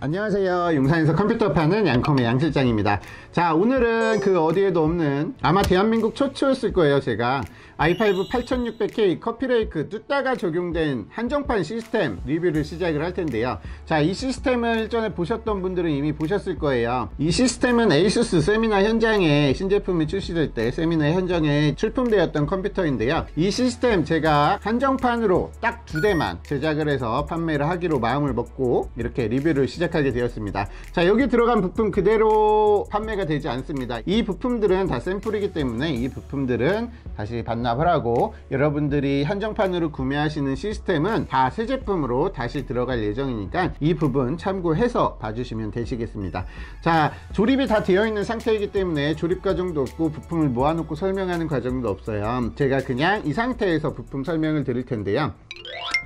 안녕하세요. 용산에서 컴퓨터 파는 양컴의 양실장입니다. 자 오늘은 그 어디에도 없는 아마 대한민국 최초였을 거예요 제가. i5 8600K 커피레이크 뜯다가 적용된 한정판 시스템 리뷰를 시작을 할 텐데요. 자 이 시스템을 전에 보셨던 분들은 이미 보셨을 거예요. 이 시스템은 ASUS 세미나 현장에 신제품이 출시될 때 세미나 현장에 출품되었던 컴퓨터인데요. 이 시스템 제가 한정판으로 딱 두 대만 제작을 해서 판매를 하기로 마음을 먹고 이렇게 리뷰를 시작 하게 되었습니다. 자 여기 들어간 부품 그대로 판매가 되지 않습니다. 이 부품들은 다 샘플이기 때문에 이 부품들은 다시 반납을 하고 여러분들이 한정판으로 구매하시는 시스템은 다 새 제품으로 다시 들어갈 예정이니까 이 부분 참고해서 봐주시면 되시겠습니다. 자 조립이 다 되어 있는 상태이기 때문에 조립 과정도 없고 부품을 모아놓고 설명하는 과정도 없어요. 제가 그냥 이 상태에서 부품 설명을 드릴 텐데요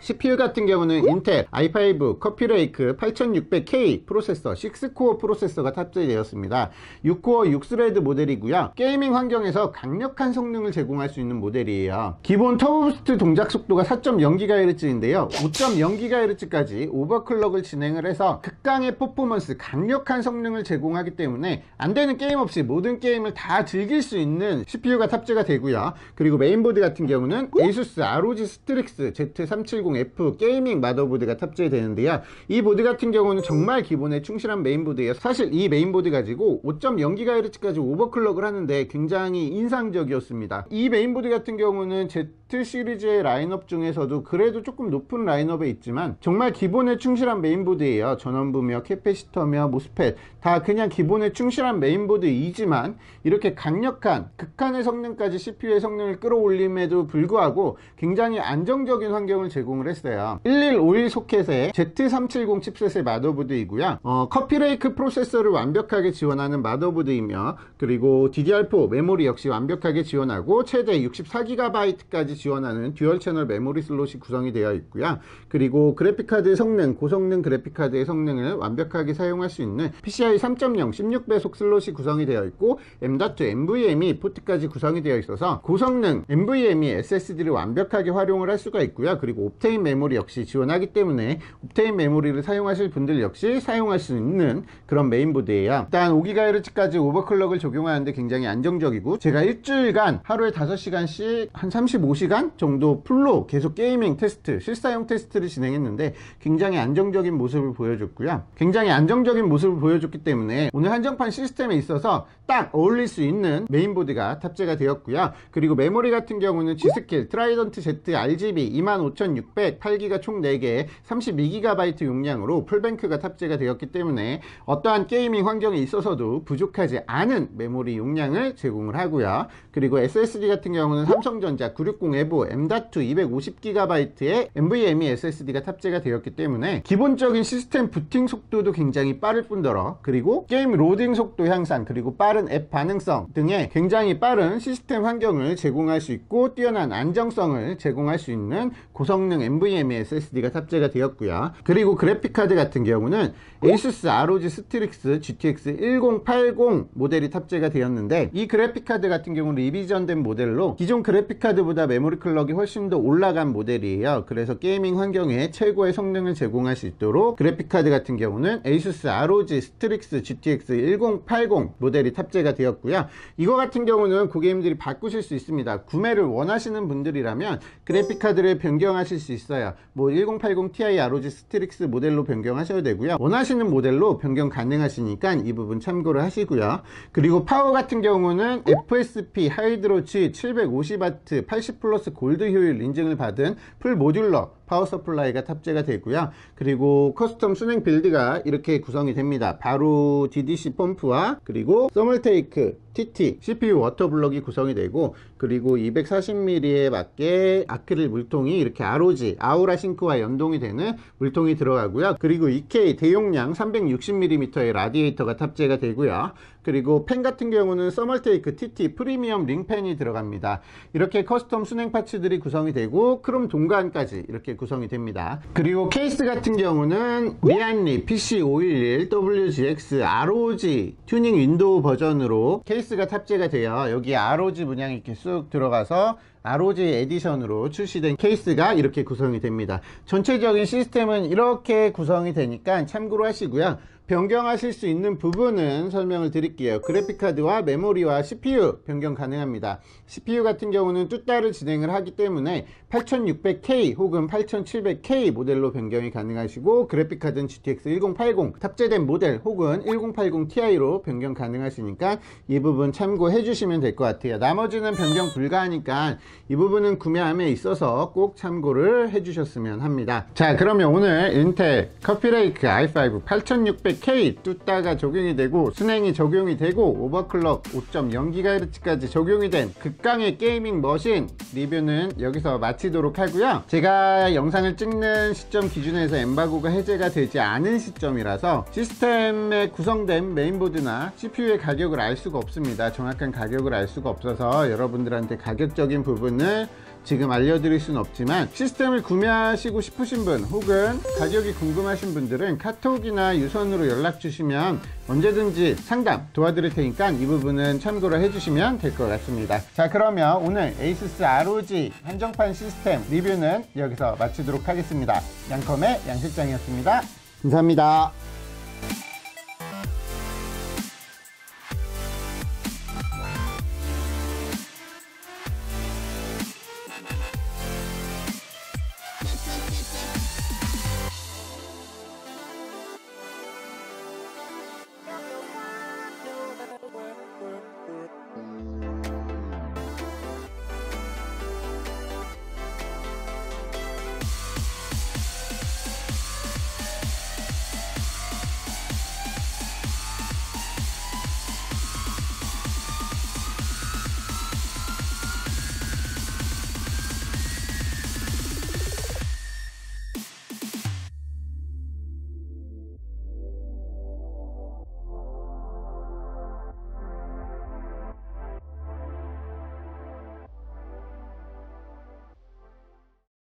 CPU 같은 경우는 인텔 i5 커피레이크 8600K 프로세서 6코어 프로세서가 탑재되었습니다. 6코어 6스레드 모델이고요. 게이밍 환경에서 강력한 성능을 제공할 수 있는 모델이에요. 기본 터보부스트 동작 속도가 4.0GHz인데요. 5.0GHz까지 오버클럭을 진행을 해서 극강의 퍼포먼스 강력한 성능을 제공하기 때문에 안되는 게임 없이 모든 게임을 다 즐길 수 있는 CPU가 탑재가 되고요. 그리고 메인보드 같은 경우는 ASUS ROG 스트릭스 Z370F 게이밍 마더보드가 탑재되는데요. 이 보드 같은 경우는 정말 기본에 충실한 메인보드예요. 사실 이 메인보드 가지고 5.0GHz까지 오버클럭을 하는데 굉장히 인상적이었습니다. 이 메인보드 같은 경우는 Z 시리즈의 라인업 중에서도 그래도 조금 높은 라인업에 있지만 정말 기본에 충실한 메인보드예요. 전원부며 캐패시터며 모스펫 다 그냥 기본에 충실한 메인보드이지만 이렇게 강력한 극한의 성능까지 CPU의 성능을 끌어올림에도 불구하고 굉장히 안정적인 환경을 제공을 했어요. 1151 소켓의 Z370 칩셋의 마더보드이고요. 어, 커피레이크 프로세서를 완벽하게 지원하는 마더보드이며 그리고 DDR4 메모리 역시 완벽하게 지원하고 최대 64GB까지 지원하는 듀얼 채널 메모리 슬롯이 구성이 되어 있고요. 그리고 그래픽카드 성능 고성능 그래픽카드의 성능을 완벽하게 사용할 수 있는 PCI 3.0 16배속 슬롯이 구성이 되어 있고 M.2 NVMe 포트까지 구성이 되어 있어서 고성능 NVMe SSD를 완벽하게 활용을 할 수가 있고요. 그리고 옵테인 메모리 역시 지원하기 때문에 옵테인 메모리를 사용하실 분들 역시 사용할 수 있는 그런 메인보드예요. 일단 5GHz까지 오버클럭을 적용하는데 굉장히 안정적이고 제가 일주일간 하루에 5시간씩 한 35시간 정도 풀로 계속 게이밍 테스트 실사용 테스트를 진행했는데 굉장히 안정적인 모습을 보여줬고요. 굉장히 안정적인 모습을 보여줬기 때문에 오늘 한정판 시스템에 있어서 딱 어울릴 수 있는 메인보드가 탑재가 되었고요. 그리고 메모리 같은 경우는 G스킬 트라이던트 Z RGB 25600 8기가 총 4개 32GB 용량으로 풀뱅크가 탑재가 되었기 때문에 어떠한 게이밍 환경에 있어서도 부족하지 않은 메모리 용량을 제공을 하고요. 그리고 SSD 같은 경우는 삼성전자 960 에보 M.2 250GB의 NVMe SSD가 탑재가 되었기 때문에 기본적인 시스템 부팅 속도도 굉장히 빠를 뿐더러 그리고 게임 로딩 속도 향상 그리고 빠른 앱 반응성 등의 굉장히 빠른 시스템 환경을 제공할 수 있고 뛰어난 안정성을 제공할 수 있는 고성 능 NVMe SSD가 탑재가 되었고요. 그리고 그래픽카드 같은 경우는 ASUS ROG 스트릭스 GTX 1080 모델이 탑재가 되었는데 이 그래픽카드 같은 경우는 리비전된 모델로 기존 그래픽카드보다 메모리 클럭이 훨씬 더 올라간 모델이에요. 그래서 게이밍 환경에 최고의 성능을 제공할 수 있도록 그래픽카드 같은 경우는 ASUS ROG 스트릭스 GTX 1080 모델이 탑재가 되었고요. 이거 같은 경우는 고객님들이 바꾸실 수 있습니다. 구매를 원하시는 분들이라면 그래픽카드를 변경하 실 수 있어요. 뭐 1080 Ti ROG 스트릭스 모델로 변경하셔도 되고요. 원하시는 모델로 변경 가능하시니까 이 부분 참고를 하시고요. 그리고 파워 같은 경우는 FSP 하이드로치 750W 80 플러스 골드 효율 인증을 받은 풀 모듈러 파워 서플라이가 탑재가 되고요. 그리고 커스텀 순행 빌드가 이렇게 구성이 됩니다. 바로 DDC 펌프와 그리고 서멀테이크 TT CPU 워터블럭이 구성이 되고 그리고 240mm에 맞게 아크릴 물통이 이렇게 ROG 아우라 싱크와 연동이 되는 물통이 들어가고요. 그리고 EK 대용량 360mm의 라디에이터가 탑재가 되고요. 그리고 펜 같은 경우는 서멀테이크 TT 프리미엄 링펜이 들어갑니다. 이렇게 커스텀 순행 파츠들이 구성이 되고 크롬 동관까지 이렇게 구성이 됩니다. 그리고 케이스 같은 경우는 리안리 PC511 WGX ROG 튜닝 윈도우 버전으로 케이스가 탑재가 되어 여기 ROG 문양이 이렇게 쑥 들어가서 ROG 에디션으로 출시된 케이스가 이렇게 구성이 됩니다. 전체적인 시스템은 이렇게 구성이 되니까 참고로 하시고요. 변경하실 수 있는 부분은 설명을 드릴게요. 그래픽카드와 메모리와 CPU 변경 가능합니다. CPU 같은 경우는 뚜따를 진행을 하기 때문에 8600K 혹은 8700K 모델로 변경이 가능하시고 그래픽카드는 GTX 1080 탑재된 모델 혹은 1080 Ti로 변경 가능하시니까 이 부분 참고해 주시면 될 것 같아요. 나머지는 변경 불가하니까 이 부분은 구매함에 있어서 꼭 참고를 해 주셨으면 합니다. 자 그러면 오늘 인텔 커피레이크 i5 8600K 뚜따가 적용이 되고 순행이 적용이 되고 오버클럭 5.0GHz까지 적용이 된 극강의 게이밍 머신 리뷰는 여기서 마치도록 하고요. 제가 영상을 찍는 시점 기준에서 엠바고가 해제가 되지 않은 시점이라서 시스템에 구성된 메인보드나 CPU의 가격을 알 수가 없습니다. 정확한 가격을 알 수가 없어서 여러분들한테 가격적인 부분을 지금 알려드릴 수는 없지만 시스템을 구매하시고 싶으신 분 혹은 가격이 궁금하신 분들은 카톡이나 유선으로 연락 주시면 언제든지 상담 도와드릴 테니까 이 부분은 참고를 해주시면 될 것 같습니다. 자 그러면 오늘 에이수스 ROG 한정판 시스템 리뷰는 여기서 마치도록 하겠습니다. 양컴의 양실장이었습니다. 감사합니다.